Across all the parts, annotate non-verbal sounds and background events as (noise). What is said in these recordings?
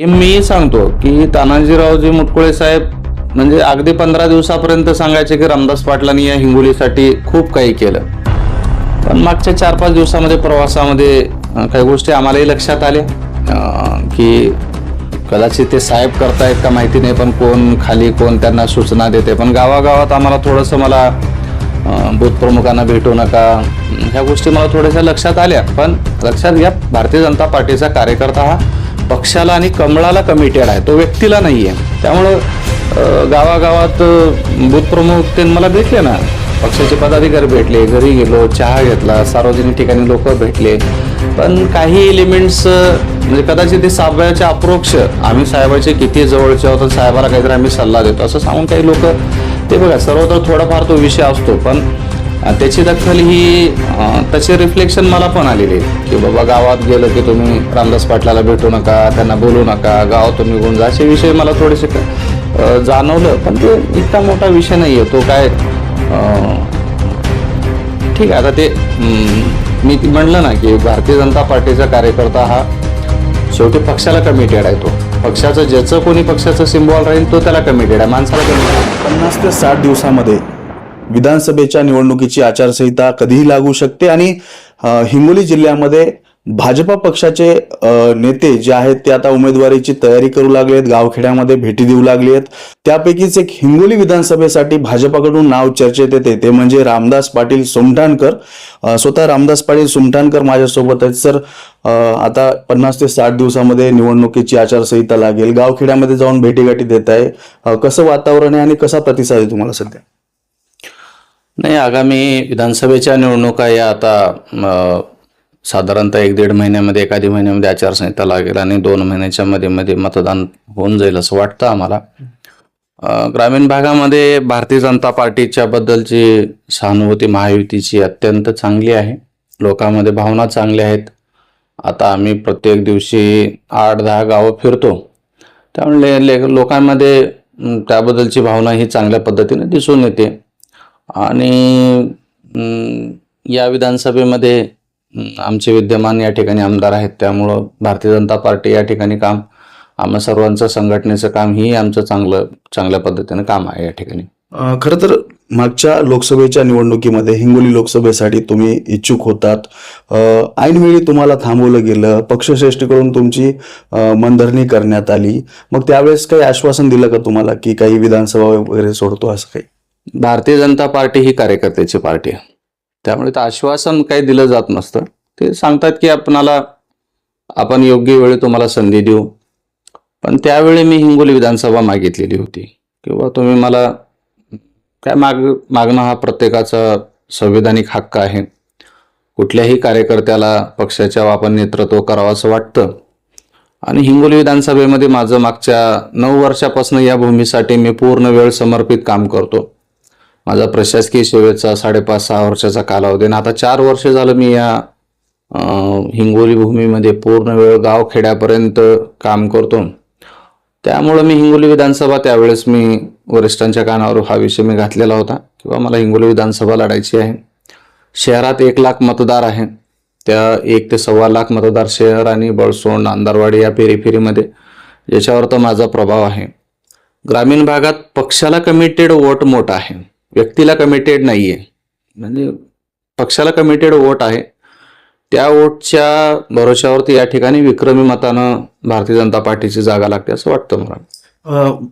हे मी सांगतो की तानाजीरावजी मुटकुळे साहेब म्हणजे अगदी पंधरा दिवसापर्यंत सांगायचे की रामदास पाटलांनी या हिंगोलीसाठी खूप काही केलं. पण मागच्या चार पाच दिवसामध्ये प्रवासामध्ये काही गोष्टी आम्हालाही लक्षात आल्या. की कदाचित ते साहेब करतायत का माहिती नाही पण कोण खाली कोण त्यांना सूचना देते. पण गावागावात आम्हाला थोडंसं मला बूथप्रमुखांना भेटू नका ह्या गोष्टी मला थोड्याशा लक्षात आल्या. पण लक्षात घ्या भारतीय जनता पार्टीचा कार्यकर्ता हा पक्षाला आणि कमळाला कमिटेड आहे. तो व्यक्तीला नाही आहे त्यामुळं गावागावात अं, बूथ प्रमुख ते मला भेटले ना. पक्षाचे पदाधिकारी भेटले घरी गेलो चहा घेतला सार्वजनिक ठिकाणी लोक भेटले. पण काही एलिमेंट्स म्हणजे कदाचित ते साहेबाच्या अप्रोक्ष आम्ही साहेबाचे किती जवळचे आहोत साहेबाला काहीतरी आम्ही सल्ला देतो असं सांगून काही लोक ते बघा सर्वत्र थोडाफार तो विषय असतो. पण त्याची दखल ही त्याचे रिफ्लेक्शन मला पण आलेले की बाबा गावात गेलं की तुम्ही रामदास पाटलाला भेटू नका त्यांना बोलू नका गावातून निघून जा असे विषय मला थोडेसे जाणवलं. पण ते इतका मोठा विषय नाही आहे तो काय ठीक आहे आता ते मी ती म्हणलं ना की भारतीय जनता पार्टीचा कार्यकर्ता हा शेवटी पक्षाला कमिटेड आहे तो. पक्षाचं ज्याचं कोणी पक्षाचं सिम्बॉल राहील तो त्याला कमिटेड आहे. माणसाला कमिटेड पन्नास ते साठ दिवसामध्ये विधानसभेच्या निवडणुकीची आचारसंहिता कधीही लागू शकते आणि हिंगोली जिल्ह्यामध्ये भाजपा पक्षाचे नेते जे आहेत ते आता उमेदवारीची तयारी करू लागले आहेत गावखेड्यामध्ये भेटी देऊ लागले आहेत त्यापैकीच एक हिंगोली विधानसभेसाठी भाजपाकडून नाव चर्चेत येते ते म्हणजे रामदास पाटील सुमठाणकर. स्वतः रामदास पाटील सुमठाणकर माझ्यासोबत आहेत. सर आता पन्नास ते साठ दिवसामध्ये निवडणुकीची आचारसंहिता लागेल. गावखेड्यामध्ये जाऊन भेटीगाठी देत आहे कसं वातावरण आहे आणि कसा प्रतिसाद आहे तुम्हाला सध्या? नाही आगामी विधानसभेच्या निवडणुका या आता साधारणतः एक दीड महिन्यामध्ये एखादी महिन्यामध्ये आचारसंहिता लागेल आणि दोन महिन्याच्या मध्ये मध्ये मतदान होऊन जाईल असं वाटतं आम्हाला. ग्रामीण भागामध्ये भारतीय जनता पार्टीच्या बद्दलची सहानुभूती महायुतीची अत्यंत चांगली आहे. लोकांमध्ये भावना चांगल्या आहेत. आता आम्ही प्रत्येक दिवशी आठ दहा गावं फिरतो. त्यामुळे ले- लोकांमध्ये त्याबद्दलची भावना ही चांगल्या पद्धतीने दिसून येते. आणि या विधानसभेमध्ये आमचे विद्यमान या ठिकाणी आमदार आहेत. त्यामुळं भारतीय जनता पार्टी या ठिकाणी काम आम्हा सर्वांचं संघटनेचं काम ही आमचं चांगलं चांगल्या पद्धतीनं काम आहे या ठिकाणी. खरं तर मागच्या लोकसभेच्या निवडणुकीमध्ये हिंगोली लोकसभेसाठी तुम्ही इच्छुक होतात. ऐनवेळी तुम्हाला थांबवलं गेलं पक्षश्रेष्ठीकडून तुमची मनधरणी करण्यात आली. मग त्यावेळेस काही आश्वासन दिलं का तुम्हाला की काही विधानसभा वगैरे सोडतो असं काही? भारतीय जनता पार्टी ही कार्यकर्त्याची पार्टी आहे. त्यामुळे ते आश्वासन काही दिलं जात नसतं. ते सांगतात की आपणाला आपण योग्य वेळी तुम्हाला संधी देऊ. पण त्यावेळी मी हिंगोली विधानसभा मागितलेली होती. किंवा तुम्ही मला काय माग मागणं हा प्रत्येकाचा संविधानिक हक्क आहे. कुठल्याही कार्यकर्त्याला पक्षाच्या आपण नेतृत्व करावं असं वाटतं. आणि हिंगोली विधानसभेमध्ये माझं मागच्या नऊ वर्षापासून या भूमीसाठी मी पूर्ण वेळ समर्पित काम करतो. माझा प्रशासकीय सेवेचा साडेपाच सहा वर्षाचा कालावधी आणि आता चार वर्ष झालं मी या हिंगोली भूमीमध्ये पूर्ण वेळ गाव खेड्यापर्यंत काम करतो. त्यामुळं मी हिंगोली विधानसभा त्यावेळेस मी वरिष्ठांच्या कानावर हा विषय मी घातलेला होता किंवा मला हिंगोली विधानसभा लढायची आहे. शहरात एक लाख मतदार आहे. त्या एक ते सव्वा लाख मतदार शहर आणि बळसोंड अंधारवाडी या फेरीफेरीमध्ये याच्यावर तर माझा प्रभाव आहे. ग्रामीण भागात पक्षाला कमिटेड वोट मोठा आहे. व्यक्तीला कमिटेड नाही आहे म्हणजे पक्षाला कमिटेड वोट आहे. त्या वोटच्या भरोशावरती या ठिकाणी विक्रमी मतानं भारतीय जनता पार्टीची जागा लागते असं वाटतं मला.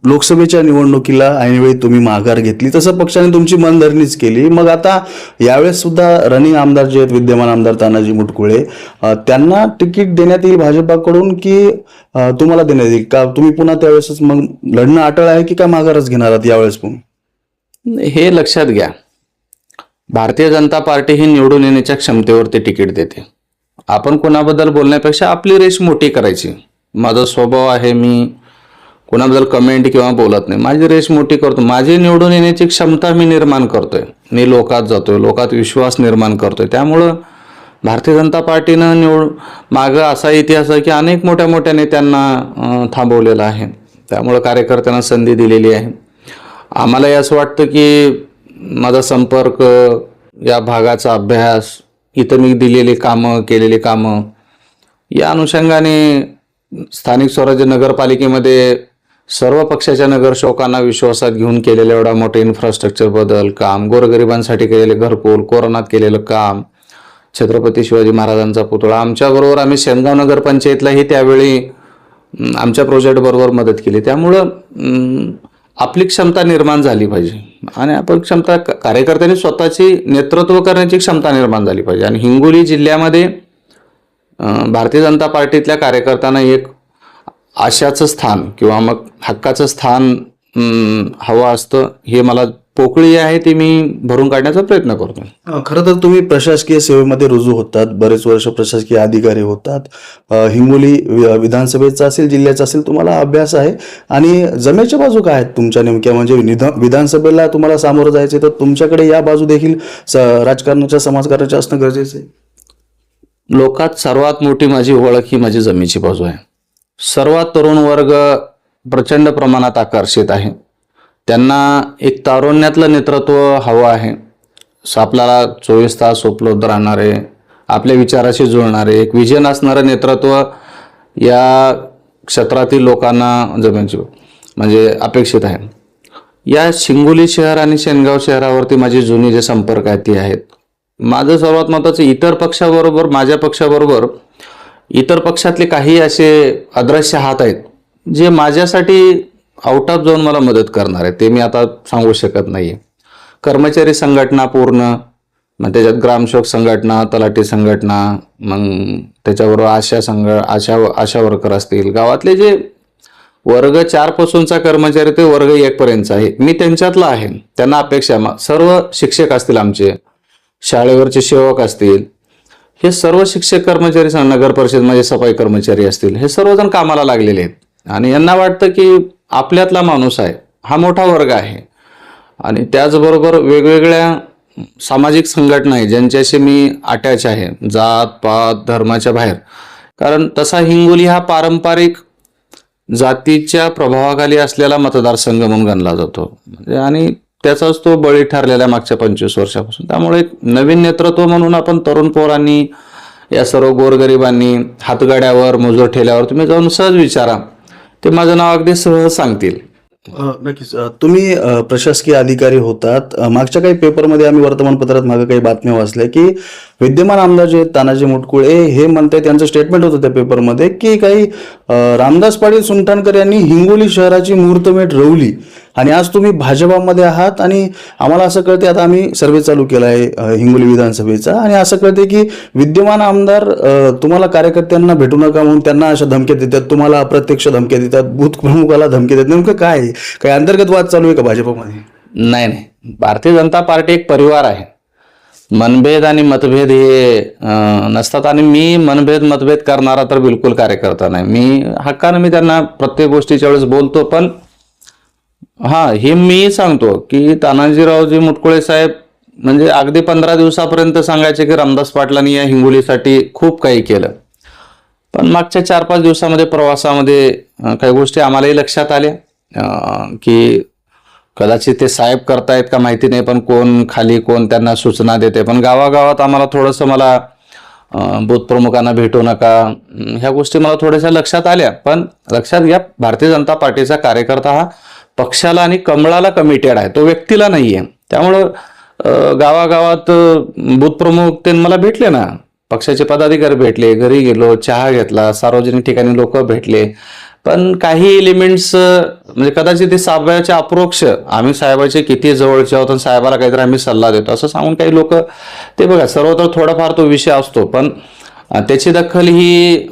लोकसभेच्या निवडणुकीला ऐनवेळी तुम्ही माघार घेतली तसं पक्षाने तुमची मनधरणीच केली. मग आता यावेळेस सुद्धा रनिंग आमदार जे आहेत विद्यमान आमदार तानाजी मुटकुळे त्यांना तिकीट देण्यात येईल भाजपाकडून की तुम्हाला देण्यात येईल? का तुम्ही पुन्हा त्यावेळेसच मग लढणं अटळ आहे की काय माघारच घेणार आहात यावेळेस पण हे लक्षात घ्या. भारतीय जनता पार्टी ही निवडून येण्याच्या क्षमतेवरती तिकीट देते. आपण कोणाबद्दल बोलण्यापेक्षा आपली रेस मोठी करायची. माझा स्वभाव आहे मी कोणाबद्दल कमेंट किंवा बोलत नाही. माझी रेस मोठी करतो. माझी निवडून येण्याची क्षमता मी निर्माण करतोय. मी लोकात जातोय. लोकात विश्वास निर्माण करतोय. त्यामुळं भारतीय जनता पार्टीनं निवड मागं असा इतिहास आहे की अनेक मोठ्या मोठ्या नेत्यांना थांबवलेला आहे. त्यामुळं कार्यकर्त्यांना संधी दिलेली आहे. आम्हालाही असं वाटतं की माझा संपर्क या भागाचा अभ्यास इथं मी दिलेली कामं केलेली कामं या अनुषंगाने स्थानिक स्वराज्य नगरपालिकेमध्ये सर्व पक्षाच्या नगरसेवकांना विश्वासात घेऊन केलेलं एवढा मोठे इन्फ्रास्ट्रक्चर बदल काम गोरगरिबांसाठी केलेले घरकुल कोरोनात केलेलं काम छत्रपती शिवाजी महाराजांचा पुतळा आमच्याबरोबर आम्ही शेनगाव नगरपंचायतलाही त्यावेळी आमच्या प्रोजेक्टबरोबर मदत केली. त्यामुळं आपली क्षमता निर्माण झाली पाहिजे. आणि आपण क्षमता कार्यकर्त्यांनी स्वतःची नेतृत्व करण्याची क्षमता निर्माण झाली पाहिजे. आणि हिंगोली जिल्ह्यामध्ये भारतीय जनता पार्टीतल्या कार्यकर्त्यांना एक आशाचं स्थान किंवा मग हक्काचं स्थान हवं असतं हे मला पोकळी आहे ती मी भरून काढण्याचा प्रयत्न करतो. खरं तर तुम्ही प्रशासकीय सेवेमध्ये रुजू होतात बरेच वर्ष प्रशासकीय अधिकारी होतात. हिंगोली विधानसभेचा असेल जिल्ह्याचा असेल तुम्हाला अभ्यास आहे. आणि जमेच्या बाजू काय आहेत तुमच्या नेमक्या? म्हणजे विधानसभेला तुम्हाला सामोरं जायचे तर तुमच्याकडे या बाजू देखील राजकारणाच्या समाजकारणाच्या असणं गरजेचं आहे. लोकात सर्वात मोठी माझी ओळख ही माझी जमेची बाजू आहे. सर्वात तरुण वर्ग प्रचंड प्रमाणात आकर्षित आहे. त्यांना एक तारुण्यातलं नेतृत्व हवं आहे. स- आपल्याला चोवीस तास उपलब्ध राहणारे आपल्या विचाराशी जुळणारे एक विजन असणारं नेतृत्व या क्षेत्रातील लोकांना जमेची म्हणजे अपेक्षित आहे. या शिंगोली शहर आणि शेनगाव शहरावरती माझी जुनी जे संपर्क आहेत ती आहेत. माझं सर्वात महत्त्वाचं इतर पक्षाबरोबर माझ्या पक्षाबरोबर इतर पक्षातले काही असे अदृश्य हात आहेत जे माझ्यासाठी आउट ऑफ जाऊन मला मदत करणार आहे. ते मी आता सांगू शकत नाही कर्मचारी संघटना पूर्ण मग त्याच्यात ग्रामसेवक संघटना तलाठी संघटना मग त्याच्याबरोबर आशा संघ आशा आशा वर्कर असतील. गावातले जे वर्ग चारपासूनचा कर्मचारी ते वर्ग एकपर्यंतचा आहे. मी त्यांच्यातला आहे. त्यांना अपेक्षा सर्व शिक्षक असतील आमचे शाळेवरचे सेवक असतील हे सर्व शिक्षक कर्मचारी स- नगर परिषद म्हणजे सफाई कर्मचारी असतील हे सर्वजण कामाला लागलेले आहेत. आणि यांना वाटतं की आपल्यातला माणूस आहे. हा मोठा वर्ग आहे. आणि त्याचबरोबर वेगवेगळ्या सामाजिक संघटना आहे ज्यांच्याशी मी अटॅच आहे जात पात धर्माच्या बाहेर. कारण तसा हिंगोली हा पारंपरिक जातीच्या प्रभावाखाली असलेला मतदारसंघ म्हणून गणला जातो. म्हणजे आणि त्याचाच तो बळी ठरलेला आहे मागच्या पंचवीस वर्षापासून. त्यामुळे एक नवीन नेतृत्व म्हणून आपण तरुण पोरांनी या सर्व गोरगरिबांनी हातगाड्यावर मजूर ठेल्यावर तुम्ही जाऊन सहज विचारा. ते माझं नाव अगदी सहज सांगतील. नक्कीच. तुम्ही प्रशासकीय अधिकारी होतात. मागच्या काही पेपरमध्ये आम्ही वर्तमानपत्रात मागे काही बातम्या वाचल्या की विद्यमान आमदार जे तानाजी मुटकुळे हे म्हणतात त्यांचं स्टेटमेंट होतं त्या पेपरमध्ये की काही रामदास पाटील सुलतानकर यांनी हिंगोली शहराची मुहूर्तमेट रवली. आणि आज तुम्ही भाजपामध्ये आहात आणि आम्हाला असं कळते आता आम्ही सर्वे चालू केला आहे हिंगोली विधानसभेचा. आणि असं कळते की विद्यमान आमदार तुम्हाला कार्यकर्त्यांना भेटू नका म्हणून त्यांना अशा धमक्या देतात तुम्हाला अप्रत्यक्ष धमक्या देतात बूथ प्रमुखाला धमक्या देतात. नेमकं काय आहे? काही अंतर्गत वाद चालू आहे का भाजपमध्ये? नाही नाही. भारतीय जनता पार्टी एक परिवार आहे. मनभेद आणि मतभेद हे नसतात. आणि मी मनभेद मतभेद करणारा तर बिलकुल कार्यकर्ता नाही. मी हक्कानं मी त्यांना प्रत्येक गोष्टीच्या वेळेस बोलतो पण हां हे मी सांगतो की तानाजीरावजी मुटकुळे साहेब म्हणजे अगदी पंधरा दिवसापर्यंत सांगायचे की रामदास पाटलांनी या हिंगोलीसाठी खूप काही केलं. पण मागच्या चार पाच दिवसामध्ये प्रवासामध्ये काही गोष्टी आम्हालाही लक्षात आल्या. की कदाचित ते साहेब करतायत का माहिती नाही पण कोण खाली कोण त्यांना सूचना देते. पण गावागावात आम्हाला थोडंसं मला अं, बूथ प्रमुखांना भेटू नका ह्या गोष्टी मला थोड्याशा लक्षात आल्या. पण लक्षात घ्या भारतीय जनता पार्टीचा कार्यकर्ता हा पक्षाला आणि कमळाला कमिटेड आहे. तो व्यक्तीला नाही आहे त्यामुळं गावागावात बूथप्रमुख ते मला भेटले ना. पक्षाचे पदाधिकारी भेटले घरी गेलो चहा घेतला सार्वजनिक ठिकाणी लोक भेटले. पण काही एलिमेंट्स म्हणजे कदाचित ते साहेबाच्या अप्रोक्ष आम्ही साहेबाचे किती जवळचे आहोत आणि साहेबाला काहीतरी आम्ही सल्ला देतो असं सांगून काही लोक ते बघा सर्वत्र थोडाफार तो विषय असतो. पण त्याची दखल ही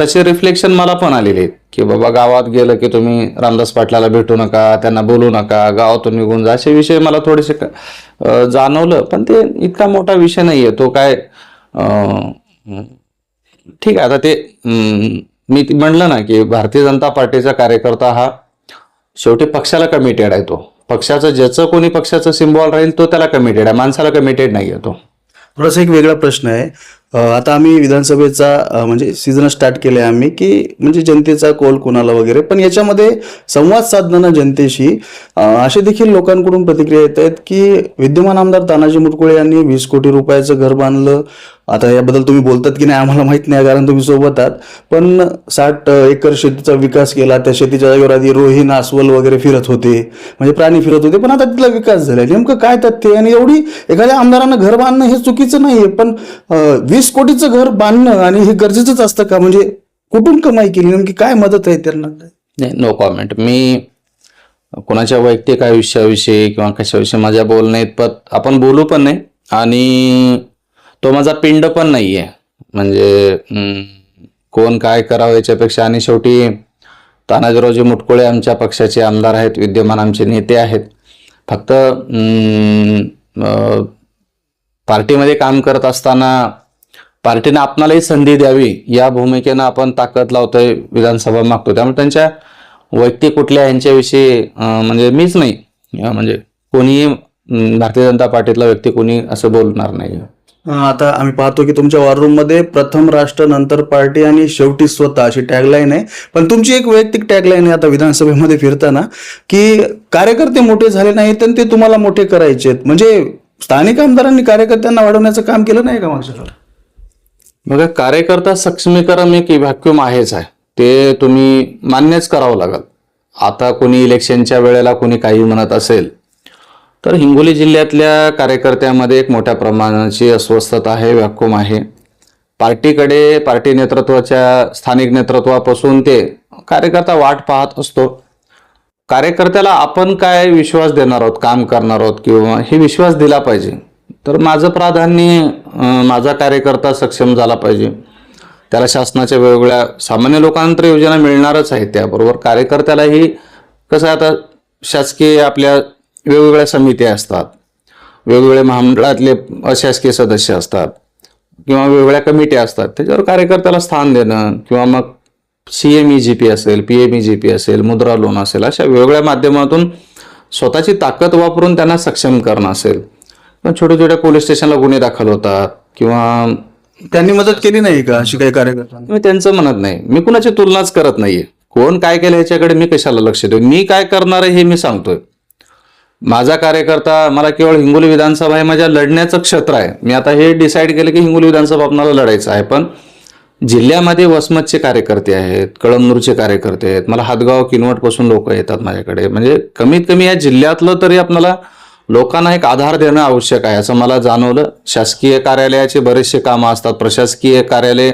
तसे रिफ्लेक्शन मला पण आलेले आहेत. की बाबा गावात गेलं की तुम्ही रामदास पाटलाला भेटू नका त्यांना बोलू नका गावातून निघून जा असे विषय मला थोडेसे जाणवलं. पण ते इतका मोठा विषय नाही आहे तो काय ठीक आहे. आता ते मी ते म्हणलं ना की भारतीय जनता पार्टीचा कार्यकर्ता हा शेवटी पक्षाला कमिटेड आहे तो. पक्षाचं ज्याचं कोणी पक्षाचं सिम्बॉल राहील तो त्याला कमिटेड आहे. माणसाला कमिटेड नाही आहे तो. थोडासा एक वेगळा प्रश्न आहे. आता आम्ही विधानसभेचा म्हणजे सीझन स्टार्ट केले आम्ही की म्हणजे जनतेचा कोल कोणाला वगैरे पण याच्यामध्ये संवाद साधताना जनतेशी असे देखील लोकांकडून प्रतिक्रिया येत आहेत की विद्यमान आमदार तानाजी मुटकुळे यांनी वीस कोटी रुपयाचं घर बांधलं आता याबद्दल तुम्ही बोलतात की नाही आम्हाला माहीत नाही कारण तुम्ही सोबत आहात. पण साठ एकर शेतीचा विकास केला त्या शेतीच्या जागेवर आधी रोहीन अस्वल वगैरे फिरत होते. म्हणजे प्राणी फिरत होते पण आता तिथला विकास झाला. नेमकं काय तथ्य आहे? आणि एवढी एखाद्या आमदारांना घर बांधणं हे चुकीचं नाहीये पण वीस कोटीचं घर बांधणं आणि हे गरजेचंच असतं का? म्हणजे कुठून कमाई केली? नेमकी काय मदत आहे त्यांना? नाही नो कॉमेंट मी कोणाच्या वैयक्तिक आयुष्याविषयी किंवा कशाविषयी माझ्या बोलणे इतपत आपण बोलू पण नाही. आणि तो माझा पिंड पण नाही आहे म्हणजे कोण काय करावं याच्यापेक्षा आणि शेवटी तानाजीरावजी मुटकुळे आमच्या पक्षाचे आमदार आहेत विद्यमान आमचे नेते आहेत. फक्त पार्टीमध्ये काम करत असताना पार्टीने आपणालाही संधी द्यावी या भूमिकेनं आपण ताकद लावतोय विधानसभा मागतो. त्यामुळे त्यांच्या वैयक्तिक कुठल्या यांच्याविषयी म्हणजे मीच नाही. म्हणजे कोणीही भारतीय जनता पार्टीतला व्यक्ती कोणी असं बोलणार नाही आता आम्ही पाहतो की तुमच्या वॉर रूममध्ये प्रथम राष्ट्र नंतर पार्टी आणि शेवटी स्वतः अशी टॅगलाईन आहे. पण तुमची एक वैयक्तिक टॅगलाईन आहे आता विधानसभेमध्ये फिरताना की कार्यकर्ते मोठे झाले नाहीत आणि ते तुम्हाला मोठे करायचे आहेत. म्हणजे स्थानिक आमदारांनी कार्यकर्त्यांना वाढवण्याचं काम केलं नाही का मागच्या बघा कार्यकर्ता सक्षमीकरण एक व्हॅक्युम आहेच आहे. ते तुम्ही मान्यच करावं लागल. आता कोणी इलेक्शनच्या वेळेला कोणी काही म्हणत असेल तर हिंगोली जिल्ह्यातल्या कार्यकर्त्यामध्ये एक मोठ्या प्रमाणाची अस्वस्थता आहे व्याकुम आहे. पार्टीकडे पार्टी नेतृत्वाच्या स्थानिक नेतृत्वापासून ते कार्यकर्ता वाट पाहत असतो. कार्यकर्त्याला आपण काय विश्वास देणार आहोत काम करणार आहोत किंवा हे विश्वास दिला पाहिजे? तर माझं प्राधान्य माझा कार्यकर्ता सक्षम झाला पाहिजे. त्याला शासनाच्या वेगवेगळ्या सामान्य लोकांतर योजना मिळणारच आहे त्याबरोबर कार्यकर्त्यालाही कसं आहे आता शासकीय आपल्या वेगवेगळ्या समित्या असतात. वेगवेगळे महामंडळातले अशासकीय सदस्य असतात. किंवा वेगवेगळ्या कमिट्या असतात. त्याच्यावर कार्यकर्त्याला स्थान देणं किंवा मग C M E G P असेल P M E G P असेल मुद्रा लोन असेल अशा वेगवेगळ्या माध्यमातून स्वतःची ताकद वापरून त्यांना सक्षम करणं असेल. किंवा छोट्या छोट्या पोलीस स्टेशनला गुन्हे दाखल होतात किंवा त्यांनी मदत केली नाही का अशी काही कार्यकर्त्यांना? मी त्यांचं म्हणत नाही. मी कुणाची तुलनाच करत नाहीये. कोण काय केलं ह्याच्याकडे मी कशाला लक्ष देऊ? मी काय करणार आहे हे मी सांगतोय. माझा कार्यकर्ता मला केवळ हिंगोली विधानसभा हे माझ्या लढण्याचं क्षेत्र आहे. मी आता हे डिसाईड केलं की हिंगोली विधानसभा आपणाला लढायचं आहे. पण जिल्ह्यामध्ये वसमतचे कार्यकर्ते आहेत कळमनूरचे कार्यकर्ते आहेत मला हातगाव किनवटपासून लोक येतात माझ्याकडे. म्हणजे कमीत कमी या जिल्ह्यातलं तरी आपल्याला लोकांना एक आधार देणं आवश्यक आहे असं मला जाणवलं. शासकीय कार्यालयाचे बरेचसे कामं असतात. प्रशासकीय कार्यालय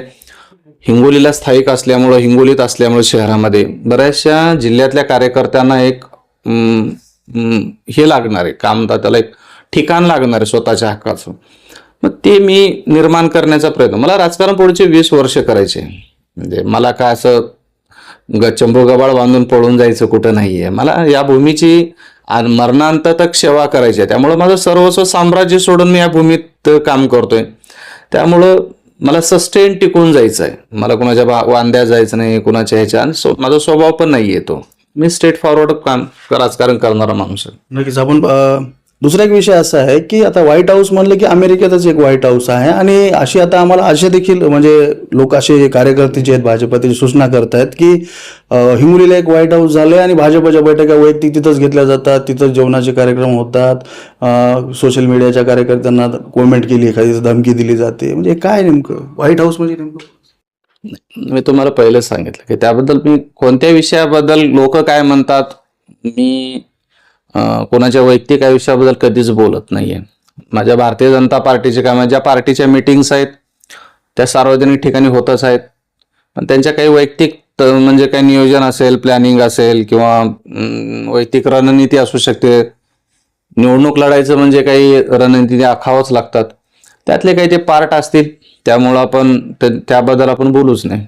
हिंगोलीला स्थायिक असल्यामुळं हिंगोलीत असल्यामुळे शहरामध्ये बऱ्याचशा जिल्ह्यातल्या कार्यकर्त्यांना एक हे लागणार आहे. कामदा त्याला एक ठिकाण लागणार आहे स्वतःच्या हक्काचं. मग ते मी निर्माण करण्याचा प्रयत्न मला राजकारण पुढचे वीस वर्ष करायचे. म्हणजे मला काय असं ग चंबू गबाळ बांधून पळून जायचं कुठं नाही आहे मला या भूमीची आ- मरणांत सेवा करायची आहे. त्यामुळं माझं सर्वस्व साम्राज्य सोडून मी या भूमीत काम करतोय. त्यामुळं मला सस्टेन टिकून जायचं आहे मला कुणाच्या बा- वांद्या जायचं नाही कुणाच्या ह्याच्या आणि माझा स्वभाव पण नाही येतो मी स्ट्रेट फॉरवर्ड काम राजकारण करणारा माणूस आहे. नक्कीच. आपण दुसरा एक विषय असा आहे की आता व्हाईट हाऊस म्हणलं की अमेरिकेतच एक व्हाईट हाऊस आहे आणि अशी आता आम्हाला असे देखील म्हणजे लोक असे कार्यकर्ते जे आहेत भाजपातील सूचना करत आहेत की हिंगोलीला एक व्हाईट हाऊस झालंय आणि भाजपच्या बैठका वैयक्तिक तिथंच घेतल्या जातात तिथंच जेवणाचे कार्यक्रम होतात सोशल मीडियाच्या कार्यकर्त्यांना कॉमेंट केली एखादी धमकी दिली जाते. म्हणजे काय नेमकं? व्हाईट हाऊस म्हणजे नेमकं? मी तुम्हाला पहिलेच सांगितलं की त्याबद्दल मी कोणत्या विषयाबद्दल लोक काय म्हणतात मी कोणाच्या वैयक्तिक आयुष्याबद्दल कधीच बोलत नाहीये. माझ्या भारतीय जनता पार्टीचे काम ज्या पार्टीच्या मिटिंग्स आहेत त्या सार्वजनिक ठिकाणी होतच आहेत. पण त्यांच्या काही वैयक्तिक म्हणजे काही नियोजन असेल प्लॅनिंग असेल किंवा वैयक्तिक रणनीती असू शकते. निवडणूक लढायचं म्हणजे काही रणनीती आखावंच लागतात. त्यातले काही ते पार्ट असतील. त्यामुळं आपण त्याबद्दल आपण बोलूच नाही.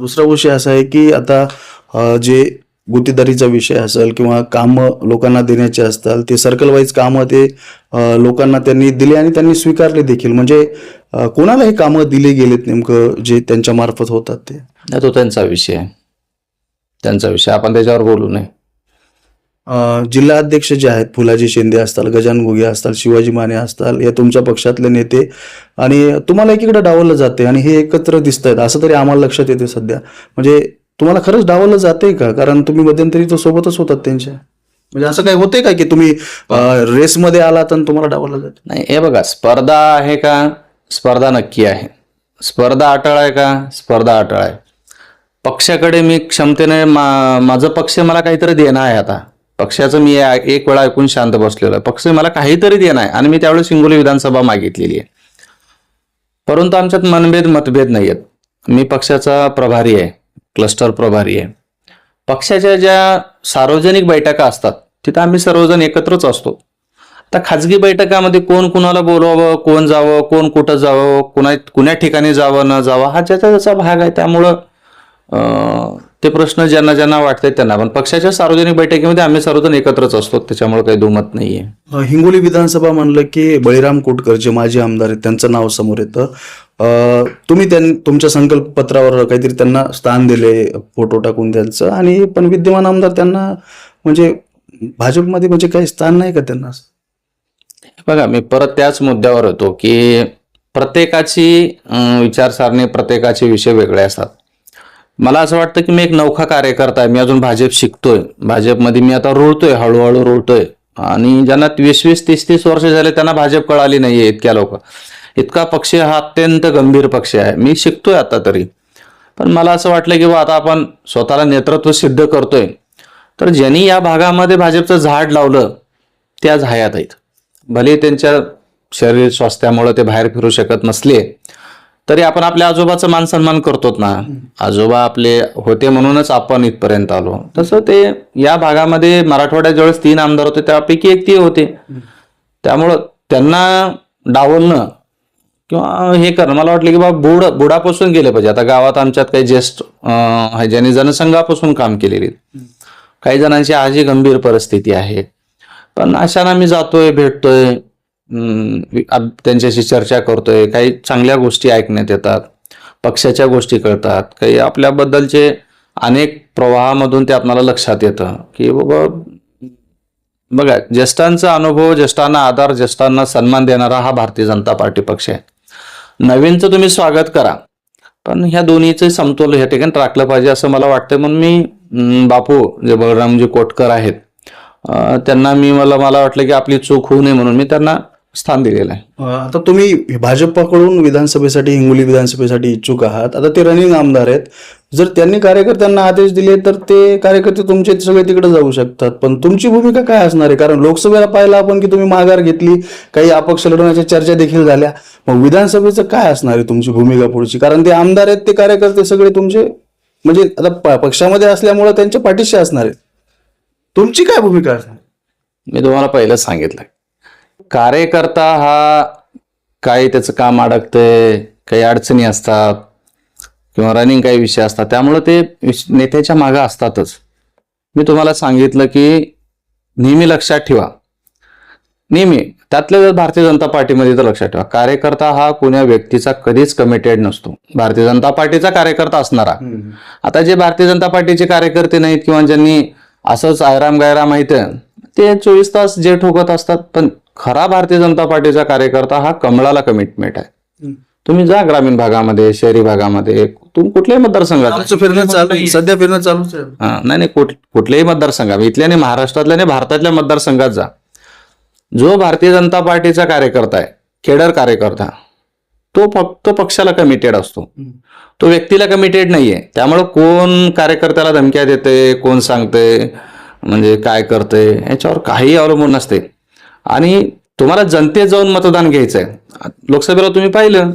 दुसरा विषय असा आहे की आता जे गुत्तेदारीचा विषय असेल किंवा कामं लोकांना देण्याचे असतात ते सर्कल वाईज कामं ते लोकांना त्यांनी दिले आणि त्यांनी स्वीकारले देखील. म्हणजे कोणाला हे कामं दिले गेलेत नेमकं जे त्यांच्या मार्फत होतात ते? तो त्यांचा विषय आहे. त्यांचा विषय. आपण त्याच्यावर बोलू नये. जिल्हा अध्यक्ष जे आहेत फुलाजी शिंदे असतात गजान घुगे असतात शिवाजी माने असतात या तुमच्या पक्षातले नेते आणि तुम्हाला एकीकडे डावलं जाते आणि हे एकत्र दिसत आहेत असं तरी आम्हाला लक्षात येते सध्या. म्हणजे तुम्हाला खरंच डावलं जाते का? कारण तुम्ही मध्यंतरी तो सोबतच होतात त्यांच्या. म्हणजे असं काही होते का की तुम्ही रेसमध्ये आलात आणि तुम्हाला डावलं जाते नाही हे बघा स्पर्धा आहे का? स्पर्धा नक्की आहे. स्पर्धा अटळ आहे का? स्पर्धा अटळ आहे. पक्षाकडे मी क्षमतेने मा माझं पक्ष मला काहीतरी देणं आहे आता. पक्षाचं मी एक वेळा ऐकून शांत बसलेलो आहे. पक्ष मला काहीतरी देणं आहे. आणि मी त्यावेळेस हिंगोली विधानसभा मागितलेली आहे. परंतु आमच्यात मनभेद मतभेद नाही आहेत. मी पक्षाचा प्रभारी आहे. क्लस्टर प्रभारी आहे. पक्षाच्या ज्या सार्वजनिक बैठका असतात तिथं आम्ही सर्वजण एकत्रच असतो. आता खाजगी बैठकामध्ये कोण कुणाला बोलवावं कोण जावं कोण कुठं जावं कुणा कुण्या ठिकाणी जावं न जावं हा ज्याचा त्याचा भाग आहे. त्यामुळं ते प्रश्न ज्यांना ज्यांना वाटतात त्यांना. पण पक्षाच्या सार्वजनिक बैठकीमध्ये आम्ही सर्वजण एकत्रच असतो त्याच्यामुळे काही दुमत नाहीये. हिंगोली विधानसभा म्हणलं की बळीराम कोटकर जे माजी आमदार आहेत त्यांचं नाव समोर येतं. तुम्ही त्यां तुमच्या संकल्पपत्रावर काहीतरी त्यांना स्थान दिले फोटो टाकून त्यांचं. आणि पण विद्यमान आमदार त्यांना म्हणजे भाजपमध्ये म्हणजे काही स्थान नाही का त्यांना? बघा मी परत त्याच मुद्द्यावर होतो की प्रत्येकाची विचारसारणी प्रत्येकाचे विषय वेगळे असतात. मला असं वाटतं की मी एक नौखा कार्यकर्ता आहे. मी अजून भाजप शिकतोय. भाजपमध्ये मी आता रुळतोय हळूहळू रुळतोय आणि ज्यांना वीस वीस तीस तीस वर्ष झाले त्यांना भाजप कळाली नाहीये इतक्या लोक. इतका पक्ष हा अत्यंत गंभीर पक्ष आहे. मी शिकतोय आता तरी. पण मला असं वाटलं की बा आता आपण स्वतःला नेतृत्व सिद्ध करतोय. तर ज्यांनी या भागामध्ये भाजपचं झाड लावलं त्या झायात आहेत. भले त्यांच्या शरीर स्वास्थ्यामुळे ते बाहेर फिरू शकत नसले तरी आपण आपल्या आजोबाचा मान सन्मान करतोच ना. आजोबा आपले होते म्हणूनच आपण इथपर्यंत आलो. तसं ते या भागामध्ये मराठवाड्यात ज्यावेळेस तीन आमदार होते त्यापैकी एक ते होते. त्यामुळं त्यांना डावलणं किंवा हे करणं मला वाटलं की बाबा बुड बुडापासून गेले पाहिजे. आता गावात आमच्यात काही ज्येष्ठ आहे ज्यांनी जनसंघापासून काम केलेली. काही जणांची आजही गंभीर परिस्थिती आहे. पण अशाना मी जातोय भेटतोय. त्यांच्याशी चर्चा करतोय काही चांगल्या गोष्टी ऐकण्यात येतात पक्षाच्या गोष्टी कळतात काही आपल्याबद्दलचे अनेक प्रवाहामधून ते आपल्याला लक्षात येतं की बाबा बघा ज्येष्ठांचा अनुभव ज्येष्ठांना आधार ज्येष्ठांना सन्मान देणारा हा भारतीय जनता पार्टी पक्ष आहे. नवीनचं तुम्ही स्वागत करा पण ह्या दोन्हीचं समतोल ह्या ठिकाणी राखलं पाहिजे असं मला वाटतं म्हणून मी बापू जे बळरामजी कोटकर आहेत त्यांना मी मला मला वाटलं की आपली चूक होऊ नये म्हणून मी त्यांना स्थान दिलेलं आहे. आता तुम्ही भाजपकडून विधानसभेसाठी हिंगोली विधानसभेसाठी इच्छुक आहात. आता ते रनिंग आमदार आहेत. जर त्यांनी कार्यकर्त्यांना आदेश दिले तर ते कार्यकर्ते तुमचे सगळे तिकडे जाऊ शकतात. पण तुमची भूमिका काय असणार आहे? कारण लोकसभेला पाहिलं आपण की तुम्ही माघार घेतली काही अपक्ष लढवण्याच्या चर्चा देखील झाल्या. मग विधानसभेचं काय असणार आहे तुमची भूमिका पुढची? कारण ते आमदार आहेत ते कार्यकर्ते सगळे तुमचे म्हणजे आता पक्षामध्ये असल्यामुळे त्यांच्या पाठीशी असणार आहेत. तुमची काय भूमिका असणार मी तुम्हाला पहिलं सांगितलं कार्यकर्ता हा काही त्याचं काम अडकतंय काही अडचणी असतात किंवा रनिंग काही विषय असतात त्यामुळे ते नेत्याच्या मागं असतातच. मी तुम्हाला सांगितलं की नेहमी लक्षात ठेवा. नेहमी त्यातल्या त्यात भारतीय जनता पार्टीमध्ये तर लक्षात ठेवा. कार्यकर्ता हा कोण्या व्यक्तीचा कधीच कमिटेड नसतो. भारतीय जनता पार्टीचा कार्यकर्ता असणारा. आता जे भारतीय जनता पार्टीचे कार्यकर्ते नाहीत किंवा ज्यांनी असंच आयराम गायराम माहीत ते चोवीस तास जे ठोकत असतात पण खरा भारतीय जनता पार्टीचा कार्यकर्ता हा कमळाला कमिटमेंट आहे. तुम्ही जा ग्रामीण भागामध्ये शहरी भागामध्ये तुम्ही कुठल्याही मतदारसंघात. जा. आमचं फिरणं चालू आहे. सध्या फिरणं हा, नाही नाही कुठ कुठल्याही मतदारसंघात. इथल्या नाही महाराष्ट्रातल्या नाही भारतातल्या मतदारसंघात जा. जो भारतीय जनता पार्टीचा कार्यकर्ता आहे खेडर कार्यकर्ता तो फक्त पक्षाला कमिटेड असतो. तो व्यक्तीला कमिटेड नाहीये. त्यामुळं कोण कार्यकर्त्याला धमक्या देते कोण सांगते म्हणजे काय करते याच्यावर काही अवलंबून नसते. आणि तुम्हाला जनतेत जाऊन मतदान घ्यायचंय. लोकसभेला तुम्ही पाहिलं.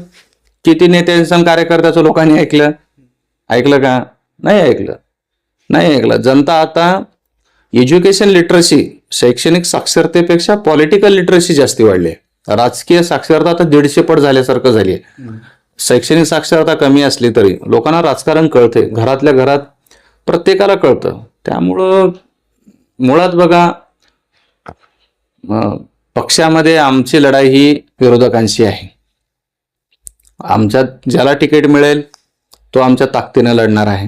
किती नेत्यांचं कार्यकर्त्याचं लोकांनी ऐकलं. ऐकलं का? नाही ऐकलं. नाही ऐकलं. जनता आता एज्युकेशन लिटरसी शैक्षणिक साक्षरतेपेक्षा पॉलिटिकल लिटरसी जास्ती वाढली आहे. राजकीय साक्षरता आता दीडशे पट झाल्यासारखं झाली आहे. शैक्षणिक साक्षरता कमी असली तरी लोकांना राजकारण कळते घरातल्या घरात प्रत्येकाला कळतं. त्यामुळं मुळात बघा पक्षामध्ये आमची लढाई ही विरोधकांशी आहे. आमच्यात ज्याला तिकीट मिळेल तो आमच्या ताकदीनं लढणार आहे.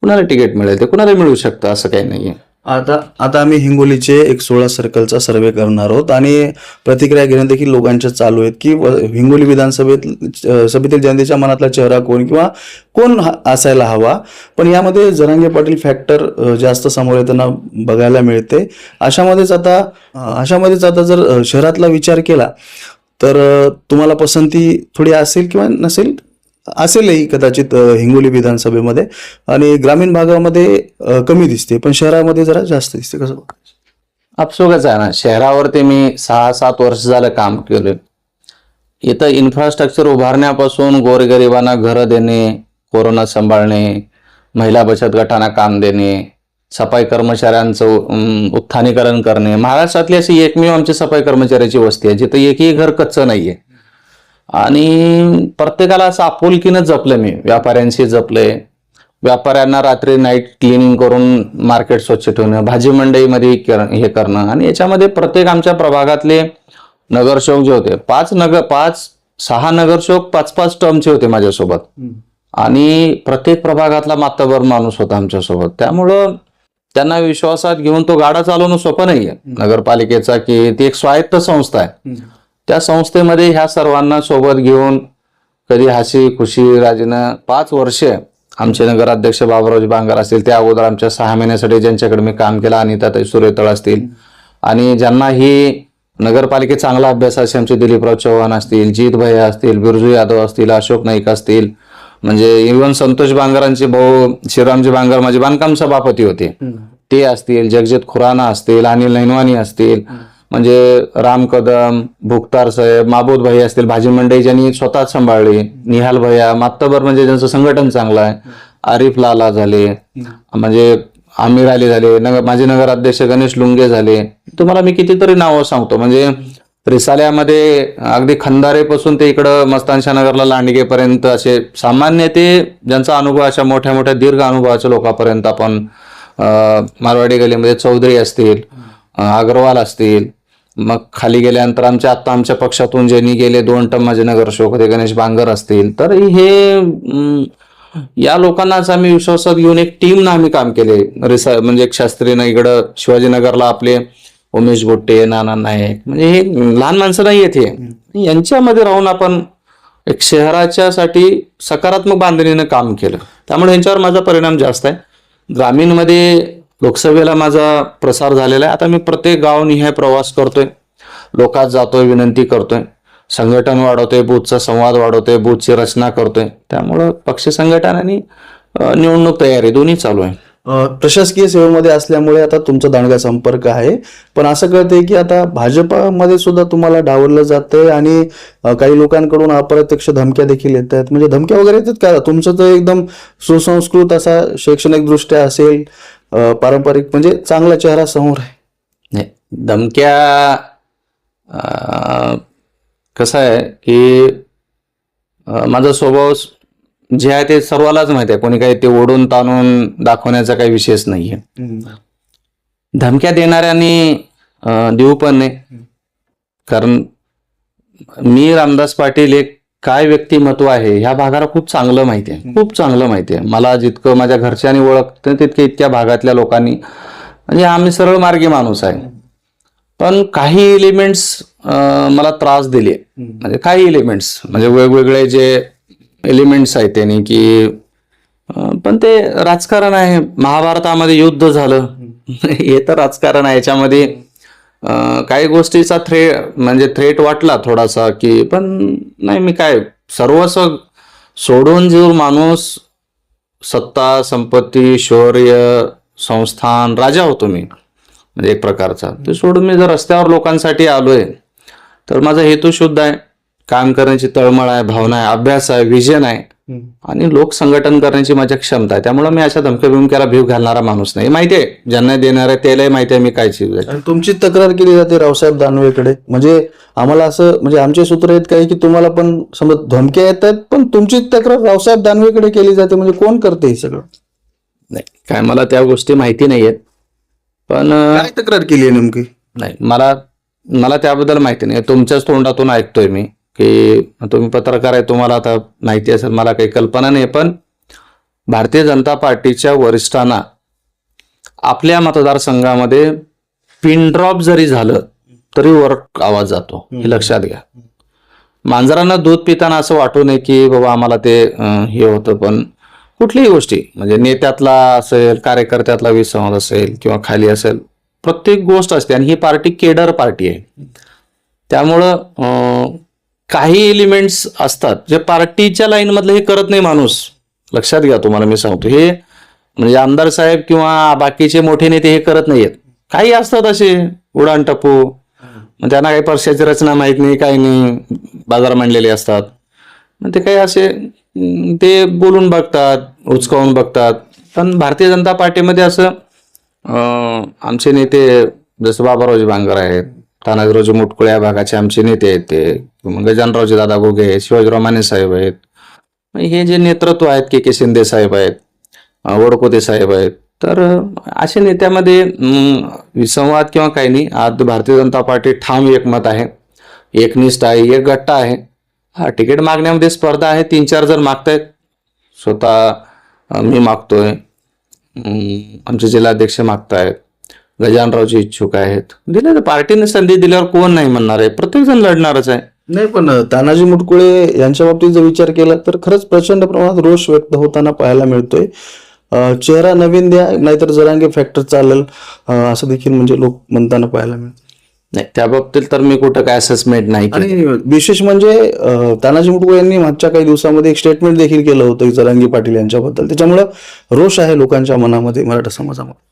कुणाला तिकीट मिळेल ते कुणाला मिळू शकतं असं काही नाहीये. आता आता आम्ही हिंगोलीचे एक सोळा सर्कलचा सर्वे करणार आहोत आणि प्रतिक्रिया घेणं देखील लोकांच्या चालू आहेत की व- हिंगोली विधानसभेत सभेतील जनतेच्या मनातला चेहरा कोण किंवा कोण असायला हवा? पण यामध्ये जरांगे पाटील फॅक्टर जास्त समोर येताना बघायला मिळते. अशामध्येच आता अशामध्येच आता जर शहरातला विचार केला तर तुम्हाला पसंती थोडी असेल किंवा नसेल? असेलही कदाचित हिंगोली विधानसभेमध्ये आणि ग्रामीण भागामध्ये कमी दिसते पण शहरामध्ये जरा जास्त दिसते. कसं आपसोगच आहे ना शहरावरती मी सहा सात वर्ष झालं काम केलं. इथं इन्फ्रास्ट्रक्चर उभारण्यापासून गोरगरिबांना घरं देणे कोरोना सांभाळणे महिला बचत गटांना काम देणे सफाई कर्मचाऱ्यांचं उत्थानीकरण करणे. महाराष्ट्रातली अशी एकमेव आमची सफाई कर्मचाऱ्याची वस्ती आहे जिथं एकही घर कच्चं नाहीये. आणि प्रत्येकाला असं आपुलकीनं जपलं मी. व्यापाऱ्यांशी जपले व्यापाऱ्यांना रात्री नाईट क्लिनिंग करून मार्केट स्वच्छ ठेवणं भाजी मंडईमध्ये हे करणं आणि याच्यामध्ये प्रत्येक आमच्या प्रभागातले नगरसेवक जे होते पाच नगर पाच सहा नगरसेवक पाच पाच टर्मचे होते माझ्यासोबत. आणि प्रत्येक प्रभागातला मातबर माणूस होता आमच्यासोबत. त्यामुळं त्यांना विश्वासात घेऊन तो गाडा चालवणं सोपं नाहीये. नगरपालिकेचा की ती एक स्वायत्त संस्था आहे. त्या संस्थेमध्ये ह्या सर्वांना सोबत घेऊन कधी हसी खुशी राजीनं पाच वर्षे आमचे नगराध्यक्ष बाबुरावजी बांगर असतील त्या अगोदर आमच्या सहा महिन्यासाठी ज्यांच्याकडे मी काम केलं अनिताताई सुरेतळ असतील. आणि ज्यांना ही नगरपालिकेत चांगला अभ्यास असे आमचे दिलीपराव चव्हाण असतील जीत भैया असतील बिरजू यादव असतील अशोक नाईक असतील म्हणजे इव्हन संतोष बांगरांचे भाऊ श्रीरामजी बांगर माझे बांधकाम सभापती होते. ते असतील जगजित खुराना असतील अनिल नैनवानी असतील. म्हणजे राम कदम भुक्तार साहेब माबूद भाई असतील भाजी मंडई ज्यांनी स्वतःच सांभाळली निहाल भैया मात्तबर म्हणजे ज्यांचं संघटन चांगलं आहे. आरिफ लाला झाले म्हणजे आमिर अली झाले नगर माझे अध्यक्ष गणेश लुंगे झाले. तुम्हाला मी कितीतरी नावं सांगतो म्हणजे रिसाल्यामध्ये अगदी खंदारेपासून ते इकडं मस्तानशा नगरला लांडगेपर्यंत असे सामान्य ते ज्यांचा अनुभव अशा मोठ्या मोठ्या दीर्घ अनुभवाच्या लोकांपर्यंत आपण मारवाडी गलीमध्ये चौधरी असतील अग्रवाल असतील. मग खाली गेल्यानंतर आमच्या आता आमच्या पक्षातून ज्यांनी गेले दोन टम माझे नगरसेवक होते गणेश बांगर असतील. तर हे या लोकांनाच आम्ही विश्वासात घेऊन एक टीमनं आम्ही काम केले. रिसा म्हणजे एक शास्त्रीनं इकडं शिवाजीनगरला आपले उमेश बोट्टे नाना नाईक म्हणजे हे लहान माणसं नाही आहेत हे. यांच्यामध्ये राहून आपण एक शहराच्यासाठी सकारात्मक बांधणीनं काम केलं. त्यामुळे यांच्यावर माझा परिणाम जास्त आहे. ग्रामीणमध्ये लोकसभेला माझा प्रसार झालेला आहे. आता मी प्रत्येक गावनिहाय प्रवास करतोय. लोकात जातोय विनंती करतोय. संघटन वाढवतोय बूथचा संवाद वाढवतोय बूथची रचना करतोय. त्यामुळं पक्ष संघटन आणि निवडणूक तयारी दोन्ही चालू आहे. प्रशासकीय सेवेमध्ये असल्यामुळे आता तुमचा दांडगा संपर्क आहे. पण असं कळतंय की आता भाजपामध्ये सुद्धा तुम्हाला डावललं जातंय आणि काही लोकांकडून अप्रत्यक्ष धमक्या देखील येत आहेत. म्हणजे धमक्या वगैरे येतात का? तुमचं तर एकदम सुसंस्कृत असा शैक्षणिक दृष्ट्या असेल पारंपरिक म्हणजे चांगला चेहरा समोर आहे. नाही धमक्या कसं आहे की माझा स्वभाव जे आहे ते सर्वालाच माहिती आहे. कोणी काही ते ओढून ताणून दाखवण्याचा काही विषयच नाहीये. धमक्या देणाऱ्यांनी देऊ पण नाही कारण मी रामदास पाटील एक काय व्यक्तिमत्व आहे ह्या भागाला खूप चांगलं माहिती आहे. खूप चांगलं माहिती आहे. मला जितकं माझ्या घरच्यांनी ओळखतं तितके इतक्या भागातल्या लोकांनी. म्हणजे आम्ही सरळ मार्गी माणूस आहे. पण काही एलिमेंट्स मला त्रास दिले. म्हणजे काही एलिमेंट्स म्हणजे वेगवेगळे जे एलिमेंट्स आहेत त्यांनी की पण ते राजकारण आहे. महाभारतामध्ये युद्ध झालं. हे तर राजकारण आहे. याच्यामध्ये काही गोष्टीचा थ्रे म्हणजे थ्रेट वाटला थोडासा की पण नाही मी काय सर्वस्व सोडून जो माणूस सत्ता संपत्ती शौर्य संस्थान राजा होतो मी म्हणजे एक प्रकारचा ते सोडून मी जर रस्त्यावर लोकांसाठी आलोय तर माझा हेतू शुद्ध आहे. काम करण्याची तळमळ आहे भावना आहे अभ्यास आहे विजन आहे. आणि लोक संघटन करण्याची माझ्या क्षमता आहे. त्यामुळे मी अशा धमक्या बिमक्याला भीव घालणारा माणूस नाही. माहिती आहे ज्यांना देणार आहे त्यालाही माहिती आहे मी काय चीज तुमची तक्रार केली जाते रावसाहेब दानवेकडे. म्हणजे आम्हाला असं म्हणजे आमचे सूत्र आहेत काही की तुम्हाला पण समजा धमक्या येत आहेत पण तुमची तक्रार रावसाहेब दानवेकडे केली जाते. म्हणजे कोण करते हे सगळं? नाही काय मला त्या गोष्टी माहिती नाही आहेत पण काय तक्रार केली आहे नेमकी? नाही मला मला त्याबद्दल माहिती नाही. तुमच्याच तोंडातून ऐकतोय मी. की तुम्ही पत्रकार आहे तुम्हाला आता माहिती असेल मला काही कल्पना नाही पण भारतीय जनता पार्टीच्या वरिष्ठांना आपल्या मतदारसंघामध्ये पिन ड्रॉप जरी झालं तरी वर आवाज जातो. हे लक्षात घ्या. मांजरांना दूध पिताना असं वाटू नये की बाबा आम्हाला ते हे होतं पण कुठलीही गोष्टी म्हणजे नेत्यातला असेल कार्यकर्त्यातला विसंवाद असेल किंवा खाली असेल प्रत्येक गोष्ट असते. आणि ही पार्टी केडर पार्टी आहे. त्यामुळं काही एलिमेंट्स असतात जे पार्टीच्या लाईनमधले हे करत नाही माणूस. लक्षात घ्या तुम्हाला मी सांगतो. हे म्हणजे आमदार साहेब किंवा बाकीचे मोठे नेते हे करत नाहीयेत. काही असतात असे. उडाण टप्पू मग त्यांना काही परशाची रचना माहीत नाही काही नाही. बाजार मांडलेले असतात. मग ते काही असे ते बोलून बघतात उचकावून बघतात. पण भारतीय जनता पार्टीमध्ये असं आमचे नेते जसं बाबारावजी बांगर आहेत तानाजीरावजी मुटकुळे या भागाचे आमचे नेते आहेत ते. मग गजानरावजी दादा घोगे शिवाजीराव माने साहेब आहेत. हे जे नेतृत्व आहेत के के शिंदे साहेब आहेत वडकोते साहेब आहेत तर अशा नेत्यामध्ये संवाद विसंवाद किंवा काही नाही. आज भारतीय जनता पार्टी ठाम एकमत आहे. एकनिष्ठ आहे एक गट्टा आहे. हा तिकीट मागण्यामध्ये स्पर्धा आहे. तीन चार जण मागतायत. स्वतः मी मागतोय. आमचे जिल्हाध्यक्ष मागतायत. गजानरावजी इच्छुक आहेत. दिले तर पार्टीने संधी दिल्यावर कोण नाही म्हणणार आहे? प्रत्येक जण लढणारच आहे. नाही पण तानाजी मुटकुळे यांच्या बाबतीत जर विचार केला तर खरंच प्रचंड प्रमाणात रोष व्यक्त होताना पाहायला मिळतोय. चेहरा नवीन द्या नाहीतर जरांगे फॅक्टर चालेल. असं देखील म्हणजे लोक म्हणताना पाहायला मिळतं नाही त्या बाबतीत तर मी कुठं काय असेसमेंट नाही. आणि विशेष म्हणजे तानाजी मुटकुळे यांनी मागच्या काही दिवसामध्ये एक स्टेटमेंट देखील केलं होतं जरांगी पाटील यांच्याबद्दल. त्याच्यामुळं रोष आहे लोकांच्या मनामध्ये मराठा समाजामध्ये.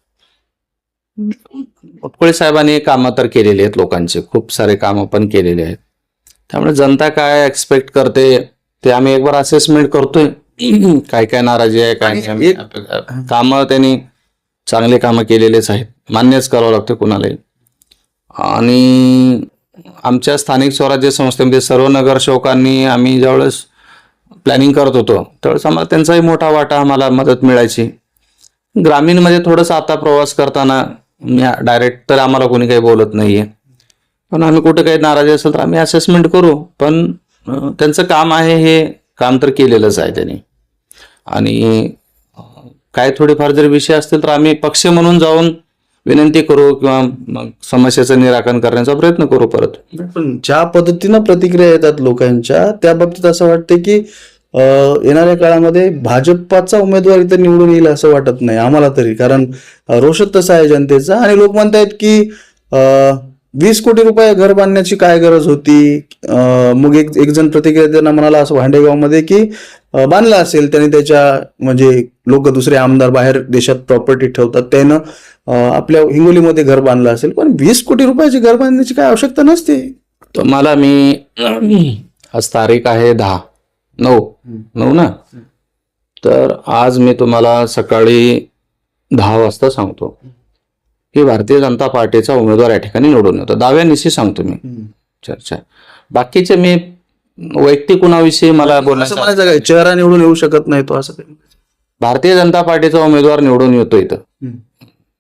मुटकुळे साहेबांनी कामं तर केलेली आहेत लोकांचे. खूप सारे कामं पण केलेले आहेत. त्यामुळे जनता काय एक्सपेक्ट करते ते आम्ही एक बार असेसमेंट करतोय. (clears throat) काय काय नाराजी आहे काय कामं त्यांनी चांगले कामं केलेलेच आहेत. मान्यच करावं लागतं कुणालाही. आणि आमच्या स्थानिक स्वराज्य संस्थेमध्ये सर्व नगरसेवकांनी आम्ही ज्यावेळेस प्लॅनिंग करत होतो त्यावेळेस आम्हाला त्यांचाही मोठा वाटा आम्हाला मदत मिळायची. ग्रामीणमध्ये थोडंसं आता प्रवास करताना डायरेक्ट तर आम्हाला कोणी काही बोलत नाहीये. पण आम्ही कुठे काही नाराजी असेल तर आम्ही असेसमेंट करू. पण त्यांचं काम आहे हे काम तर केलेलंच आहे त्यांनी. आणि काय थोडेफार जर विषय असतील तर आम्ही पक्ष म्हणून जाऊन विनंती करू किंवा समस्येचं निराकरण करण्याचा प्रयत्न करू परत. पण ज्या पद्धतीनं प्रतिक्रिया येतात लोकांच्या त्या बाबतीत असं वाटतं की येणाऱ्या काळामध्ये भाजपाचा उमेदवार इथं निवडून येईल असं वाटत नाही आम्हाला तरी. कारण रोषत तसा आहे जनतेचा आणि लोक म्हणतायत की वीस कोटी रुपये घर बांधण्याची काय गरज होती? मग एक एक जण प्रतिक्रिया त्यांना म्हणाला असं भांडेगावमध्ये की बांधला असेल त्याने त्याच्या म्हणजे लोक दुसरे आमदार बाहेर देशात प्रॉपर्टी ठेवतात त्यानं आपल्या हिंगोलीमध्ये घर बांधलं असेल. पण वीस कोटी रुपयाची घर बांधण्याची काय आवश्यकता नसते. तुम्हाला मी आज तारीख आहे दहा. नऊ. नऊ ना? तर आज मी तुम्हाला सकाळी दहा वाजता सांगतो. की भारतीय जनता पार्टीचा उमेदवार या ठिकाणी निवडून येतो. दाव्यानिशी सांगतो मी. चर्चा. बाकीचे मी वैयक्तिक कुणाविषयी मला बोलायचं म्हणायचं काय चेहरा निवडून येऊ शकत नाही तो असं भारतीय जनता पार्टीचा उमेदवार निवडून येतो इथं.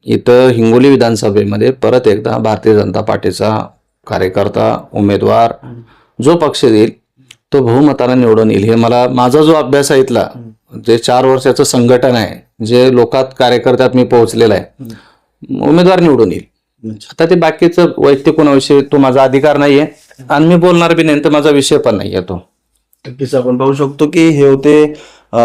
इथं हिंगोली विधानसभेमध्ये परत एकदा भारतीय जनता पार्टीचा कार्यकर्ता उमेदवार जो पक्ष देईल तो बहुमताने निवडून येईल. हे मला माझा जो अभ्यास आहे इथला जे चार वर्षाचं संघटन आहे जे लोकात कार्यकर्त्यात मी पोहोचलेला आहे उमेदवार निवडून येईल. आता ते बाकीचं वैयक्तिक कोणाविषयी तो माझा अधिकार नाहीये. आणि मी बोलणार बी नाही तर माझा विषय पण नाहीये तो. नक्कीच आपण पाहू शकतो की हे होते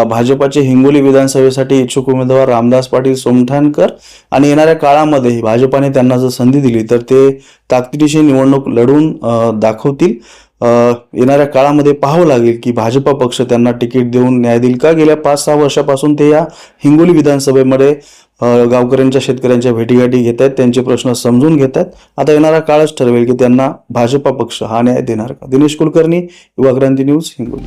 भाजपाचे हिंगोली विधानसभेसाठी इच्छुक उमेदवार रामदास पाटील सोमठाणकर आणि येणाऱ्या काळामध्ये भाजपाने त्यांना जर संधी दिली तर ते ताकदीची निवडणूक लढवून अ, दाखवतील. येणाऱ्या काळामध्ये पाहावं लागेल की भाजपा पक्ष त्यांना तिकीट देऊन न्याय देईल का? गेल्या पाच सहा वर्षापासून ते या हिंगोली विधानसभेमध्ये गावकऱ्यांच्या शेतकऱ्यांच्या भेटीगाठी घेत आहेत त्यांचे प्रश्न समजून घेत आहेत. आता येणारा काळच ठरवेल की त्यांना भाजपा पक्ष हा न्याय देणार का? दिनेश कुलकर्णी युवा क्रांती न्यूज हिंगोली.